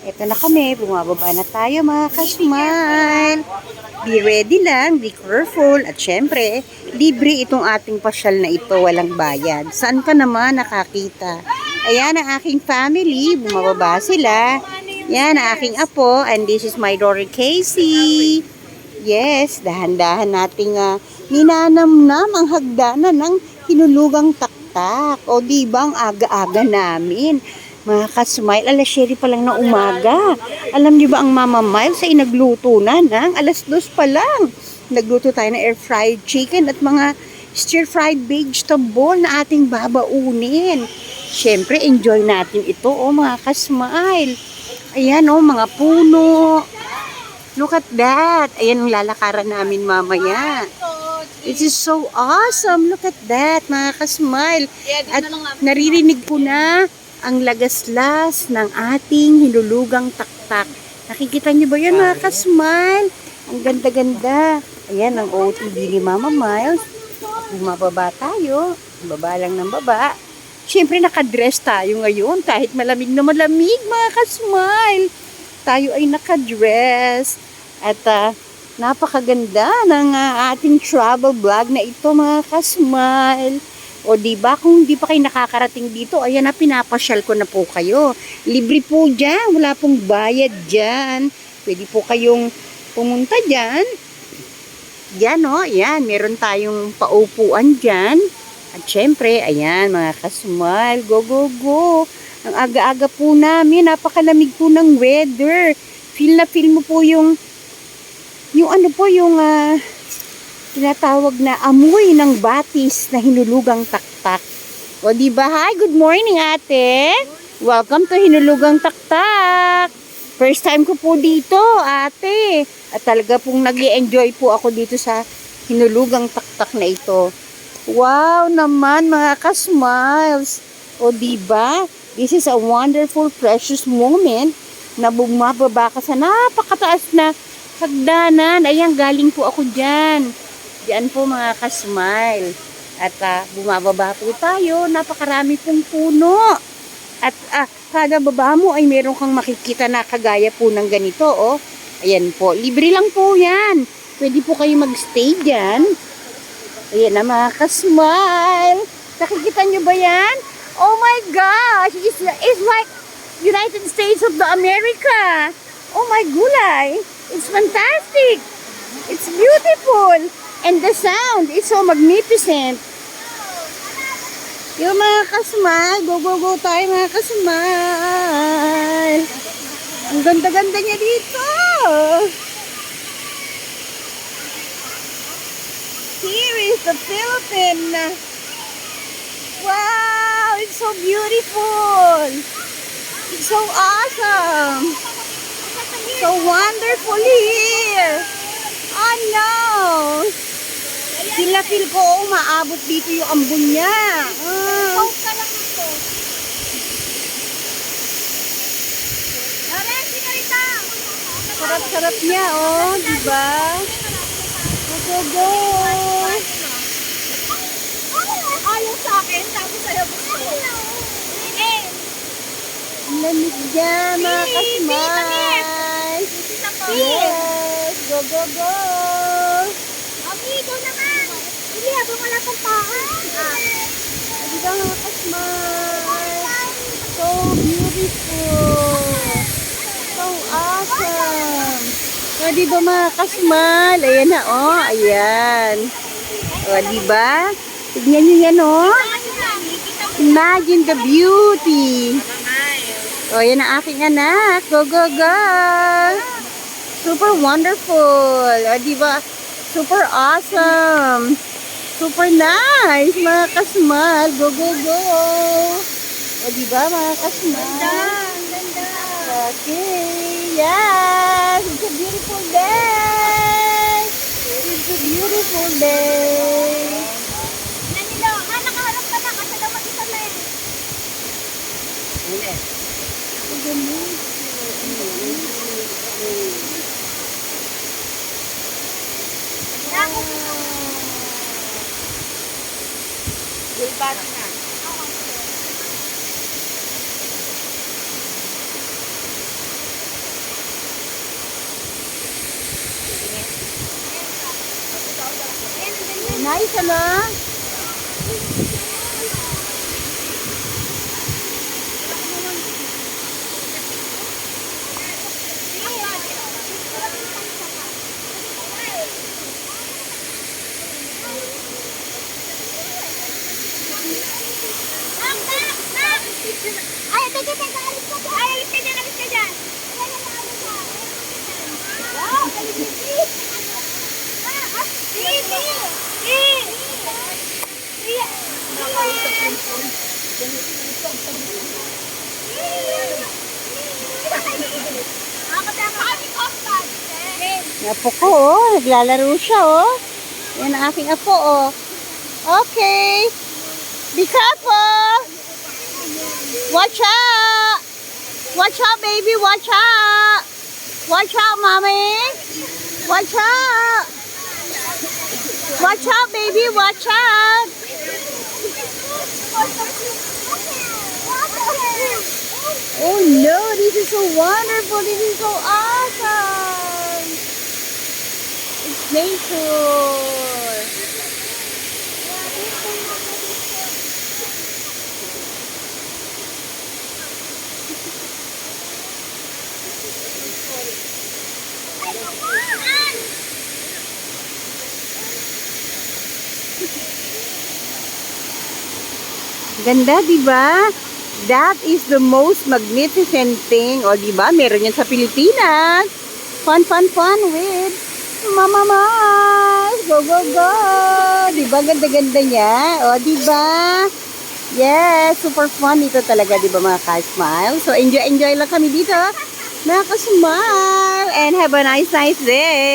Ito na kami, bumababa na tayo mga ka-smile. Be ready lang, be careful, at syempre, libre itong ating pasyal na ito, walang bayad. Saan ka naman nakakita? Ayan ang aking family, bumababa sila. Yan ang aking apo, and this is my daughter Casey. Yes, dahan-dahan nating uh, ninanamnam ang hagdanan ng hinulugang taktak. O di ba aga-aga namin? Mga ka-smile, alas 7 pa lang na umaga. Alam niyo ba ang Mama Miles ay nagluto na ng alas 2 pa lang. Nagluto tayo ng air fried chicken at mga stir fried vegetable na ating babaunin. Siyempre, enjoy natin ito, oh mga ka-smile. Ayan, oh, mga puno. Look at that. Ayan ang lalakaran namin mamaya. It is so awesome. Look at that, mga ka-smile. At naririnig ko na ang lagaslas ng ating hinulugang taktak. Nakikita niyo ba yan, mga ka-smile? Ang ganda-ganda. Ayan ang OOTD ni Mama Miles. Bumababa tayo. Baba lang ng baba. Siyempre, nakadress tayo ngayon. Kahit malamig na malamig, mga ka-smile. Tayo ay nakadress. At ah, napakaganda ng ah, ating travel vlog na ito, mga ka-smile. O di ba kung hindi pa kayo nakakarating dito, ayan na pinapasyal ko na po kayo. Libre po diyan, wala pong bayad diyan. Pwede po kayong pumunta diyan. Diyan oh, ayan, meron tayong paupuan diyan. At syempre, ayan mga kasmal, go go go. Ang aga-aga po namin, napakalamig po ng weather. Feel na feel mo po yung yung ano po yung ah, tinatawag na amoy ng batis na hinulugang taktak. O di ba? Hi, good morning ate. Welcome to Hinulugang Taktak. First time ko po dito, ate. At talaga pong nag enjoy po ako dito sa Hinulugang Taktak na ito. Wow naman mga ka-smiles. O di ba? This is a wonderful, precious moment na bumababa ka sa napakataas na hagdanan. Ayan, galing po ako dyan. Diyan po mga ka-smile. At ah, bumababa po tayo. Napakarami pong puno. At ah, kada baba mo ay meron kang makikita na kagaya po ng ganito. Oh. Ayan po. Libre lang po yan. Pwede po kayo magstay dyan. Ayan na mga ka-smile. Nakikita nyo ba yan? Oh my gosh! It's, it's like United States of the America. Oh my gulay. It's fantastic. It's beautiful. And the sound is so magnificent. Yung mga kasmile, go go go tayo mga kasmile. Ang ganda-ganda niya dito. Here is the Philippine. Wow, it's so beautiful. It's so awesome. So wonderful here. Oh no. Sila feel ko, oh, maabot dito yung ambon niya. Ah. Sarap-sarap niya, oh, di ba? Go, go. Ayaw sa akin, tapos ayaw gusto. Eh, lamig niya, mga ko. Yes, go, go, go. Hindi, habang wala pang tao. Ah. Di ba, mga kasmay? So beautiful. So awesome. O, di ba mga kasmal? Ayan na, oh. Ayan. O, di ba? Tignan nyo yan, oh. Imagine the beauty. O, yan ang aking anak. Go, go, go. Super wonderful. O, di ba? Super awesome. Super nice, mga kasmal. Go, go, go. O, di ba, mga kasmal? Okay, yes, it's a beautiful day. It's a beautiful day. dưới ba thế nice, huh? Apo ko, oh. Naglalaro siya, oh. Yan ang aking apo, oh. Okay. Be careful. Watch out. Watch out, baby. Watch out. Watch out, mommy. Watch out. Watch out, baby. Watch out. This is so wonderful. This is so awesome. It's nature. Ganda, di ba? That is the most magnificent thing. O, di ba? Meron yan sa Pilipinas. Fun, fun, fun with Mama Mars. Go, go, go. Di ba? Ganda-ganda niya. O, di ba? Yes, super fun dito talaga, di ba mga ka-smile? So, enjoy, enjoy lang kami dito. Mga. And have a nice, nice day.